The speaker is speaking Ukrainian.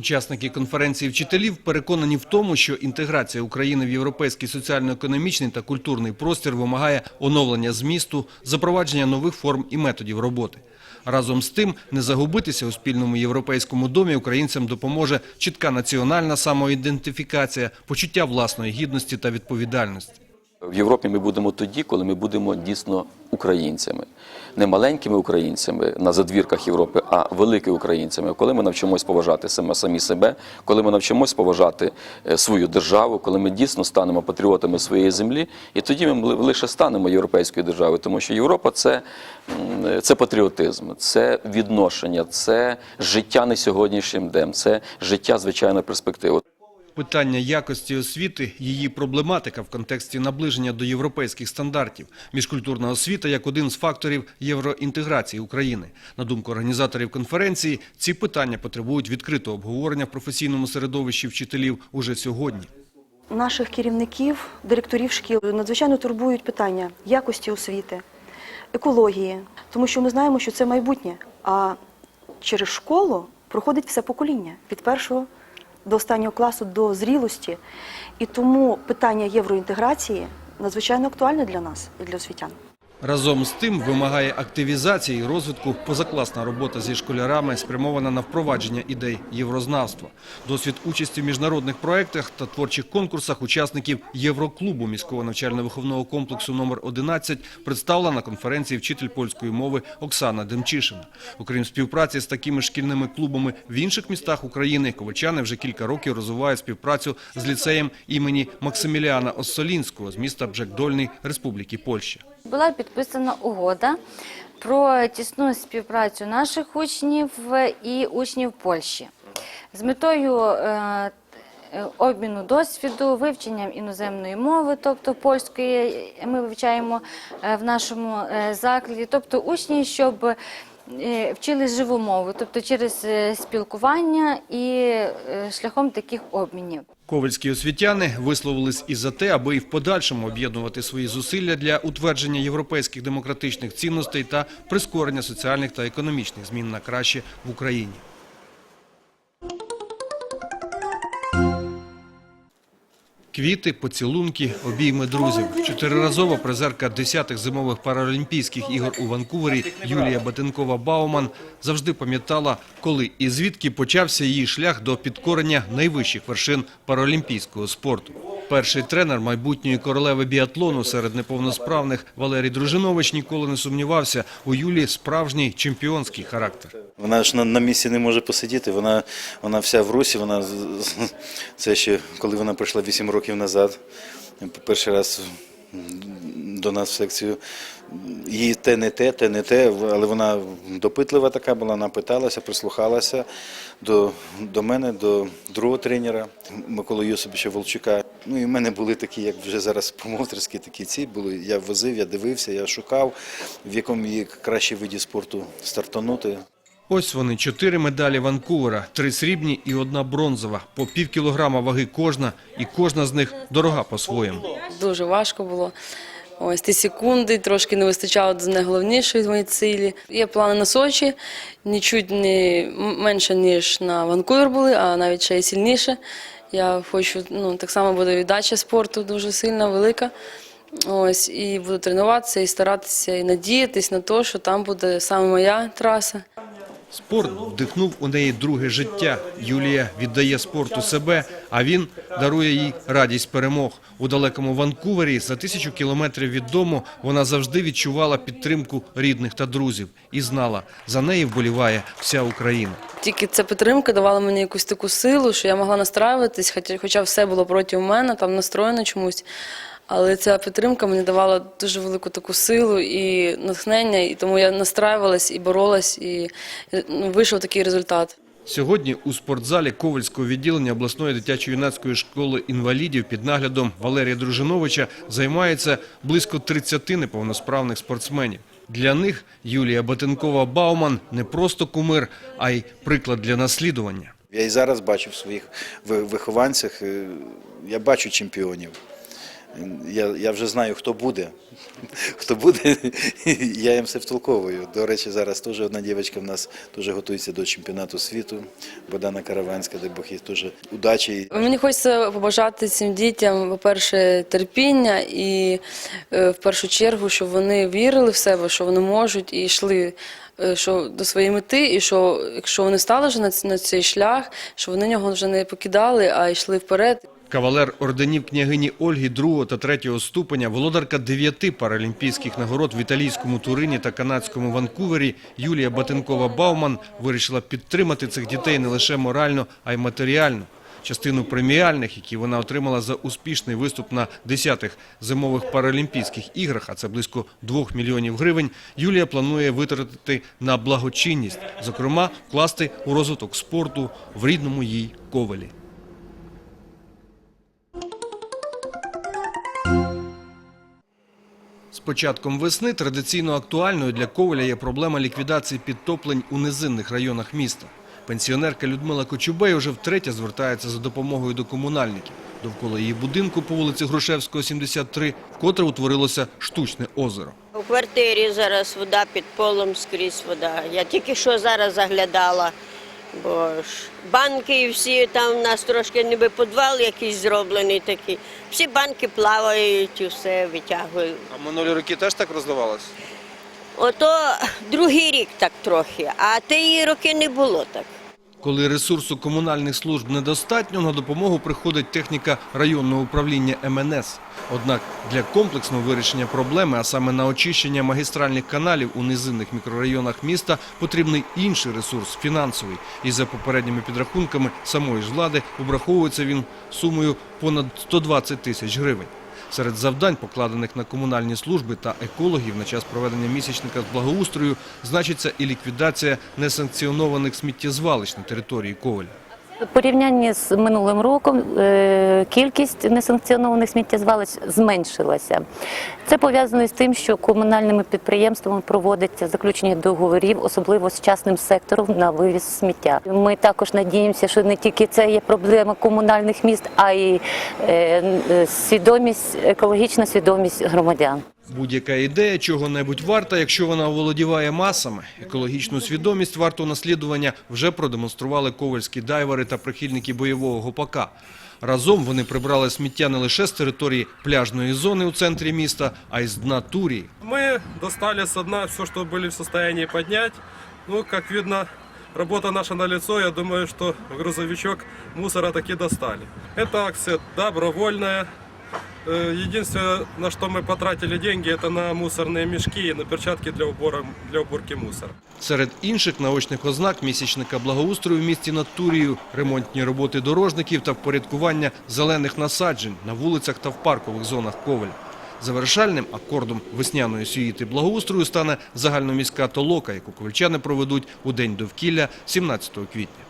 Учасники конференції вчителів переконані в тому, що інтеграція України в європейський соціально-економічний та культурний простір вимагає оновлення змісту, запровадження нових форм і методів роботи. Разом з тим, не загубитися у спільному європейському домі українцям допоможе чітка національна самоідентифікація, почуття власної гідності та відповідальності. В Європі ми будемо тоді, коли ми будемо дійсно українцями, не маленькими українцями на задвірках Європи, а великими українцями. Коли ми навчимось поважати саме самі себе, коли ми навчимось поважати е, свою державу, коли ми дійсно станемо патріотами своєї землі, і тоді ми лише станемо європейською державою, тому що Європа це, це патріотизм, це відношення, це життя не сьогоднішнім днем, це життя звичайно перспективи. Питання якості освіти, її проблематика в контексті наближення до європейських стандартів, міжкультурна освіта як один з факторів євроінтеграції України. На думку організаторів конференції, ці питання потребують відкритого обговорення в професійному середовищі вчителів уже сьогодні. Наших керівників, директорів шкіл надзвичайно турбують питання якості освіти, екології, тому що ми знаємо, що це майбутнє. А через школу проходить все покоління від першого до останнього класу до зрілості. І тому питання євроінтеграції надзвичайно актуальне для нас і для освітян. Разом з тим вимагає активізації і розвитку позакласна робота зі школярами, спрямована на впровадження ідей єврознавства. Досвід участі в міжнародних проєктах та творчих конкурсах учасників Євроклубу міського навчально-виховного комплексу номер 11 представила на конференції вчитель польської мови Оксана Демчишина. Окрім співпраці з такими шкільними клубами в інших містах України, ковачани вже кілька років розвивають співпрацю з ліцеєм імені Максиміліана Оссолінського з міста Бжекдольний Республіки Польща. Була підписана угода про тісну співпрацю наших учнів і учнів Польщі. З метою е, е, обміну досвіду, вивченням іноземної мови, тобто польської, ми вивчаємо е, в нашому закладі, тобто учні, щоб вчили живу мову, тобто через е, спілкування і е, шляхом таких обмінів. Ковальські освітяни висловились і за те, аби і в подальшому об'єднувати свої зусилля для утвердження європейських демократичних цінностей та прискорення соціальних та економічних змін на краще в Україні. Квіти, поцілунки, обійми друзів. Чотириразова призерка десятих зимових паралімпійських ігор у Ванкувері Юлія Батенкова-Бауман завжди пам'ятала, коли і звідки почався її шлях до підкорення найвищих вершин паралімпійського спорту. Перший тренер майбутньої королеви біатлону серед неповносправних Валерій Дружинович ніколи не сумнівався. У Юлії справжній чемпіонський характер. Вона ж на, на місці не може посидіти. Вона, вона вся в русі. Вона це ще коли вона прийшла 8 років назад. Перший раз до нас в секцію. Їй те не те, те не те, але вона допитлива така була, вона питалася, прислухалася до, до мене, до другого тренера Миколи Йосиповича Волчука. Ну і в мене були такі, як вже зараз промоутерські такі ці були. Я возив, я дивився, я шукав, в якому її кращий виді спорту стартанути. Ось вони чотири медалі Ванкувера, три срібні і одна бронзова, по пів кілограма ваги кожна, і кожна з них дорога по-своєму. Дуже важко було. Ось ті секунди, трошки не вистачало до найголовнішої моєї цілі. Є плани на Сочі, нічуть не менше, ніж на Ванкувер були, а навіть ще й сильніше. Я хочу, ну, так само буде віддача спорту дуже сильна, велика. Ось, і буду тренуватися і старатися і надіятись на те, що там буде саме моя траса. Спорт вдихнув у неї друге життя. Юлія віддає спорту себе, а він дарує їй радість перемог. У далекому Ванкувері за тисячу кілометрів від дому вона завжди відчувала підтримку рідних та друзів і знала, за неї вболіває вся Україна. Тільки ця підтримка давала мені якусь таку силу, що я могла настраюватись, хоча, все було проти мене, там настроєно чомусь. Але ця підтримка мені давала дуже велику таку силу і натхнення, і тому я настраювалась і боролась, і ну, вийшов такий результат. Сьогодні у спортзалі Ковальського відділення обласної дитячо-юнацької школи інвалідів під наглядом Валерія Дружиновича займається близько 30 неповносправних спортсменів. Для них Юлія Батенкова-Бауман не просто кумир, а й приклад для наслідування. Я і зараз бачу в своїх вихованцях, е, я бачу чемпіонів. Я, я вже знаю, хто буде. Хто буде, я їм все втолковую. До речі, зараз теж одна дівчинка в нас теж готується до чемпіонату світу. Богдана Караванська, дай Бог їй теж удачі. Мені хочеться побажати цим дітям, по-перше, терпіння і е, в першу чергу, щоб вони вірили в себе, що вони можуть і йшли е, що до своєї мети, і що якщо вони стали вже на цей шлях, що вони нього вже не покидали, а йшли вперед. Кавалер орденів княгині Ольги другого та третього ступеня, володарка дев'яти паралімпійських нагород в італійському Турині та канадському Ванкувері Юлія Батенкова-Бауман вирішила підтримати цих дітей не лише морально, а й матеріально. Частину преміальних, які вона отримала за успішний виступ на 10-х зимових паралімпійських іграх, а це близько 2 мільйонів гривень, Юлія планує витратити на благочинність, зокрема, вкласти у розвиток спорту в рідному їй Ковелі. З початком весни традиційно актуальною для Коваля є проблема ліквідації підтоплень у низинних районах міста. Пенсіонерка Людмила Кочубей вже втретє звертається за допомогою до комунальників. Довкола її будинку по вулиці Грушевського, 73, вкотре утворилося штучне озеро. У квартирі зараз вода під полом скрізь вода. Я тільки що зараз заглядала, бо ж банки і всі там у нас трошки ніби підвал якийсь зроблений такий. Всі банки плавають все витягують. А минулі роки теж так розливалось? Ото другий рік так трохи, а тієї роки не було так. Коли ресурсу комунальних служб недостатньо, на допомогу приходить техніка районного управління МНС. Однак для комплексного вирішення проблеми, а саме на очищення магістральних каналів у низинних мікрорайонах міста, потрібний інший ресурс – фінансовий. І за попередніми підрахунками самої ж влади обраховується він сумою понад 120 тисяч гривень. Серед завдань, покладених на комунальні служби та екологів на час проведення місячника з благоустрою, значиться і ліквідація несанкціонованих сміттєзвалищ на території Коваля. У порівнянні з минулим роком е, кількість несанкціонованих сміттєзвалищ зменшилася. Це пов'язано з тим, що комунальними підприємствами проводиться заключення договорів, особливо з частним сектором на вивіз сміття. Ми також надіємося, що не тільки це є проблема комунальних міст, а й е, е, свідомість, екологічна свідомість громадян. Будь-яка ідея чого-небудь варта, якщо вона оволодіває масами. Екологічну свідомість варту наслідування вже продемонстрували ковальські дайвери та прихильники бойового гопака. Разом вони прибрали сміття не лише з території пляжної зони у центрі міста, а й з дна Турії. Мы достали со дна все, что были в состоянии поднять. Ну, как видно, работа наша на лицо. Я думаю, что грузовичок мусора таки достали. Эта акция добровольная. Э, Единственное, на что мы потратили деньги, это на мусорные мешки и на перчатки для, убора, для уборки мусора. Серед інших наочних ознак місячника благоустрою в місті над Турією, ремонтні роботи дорожників та впорядкування зелених насаджень на вулицях та в паркових зонах Ковеля. Завершальним акордом весняної сюїти благоустрою стане загальноміська толока, яку ковальчани проведуть у День довкілля 17 квітня.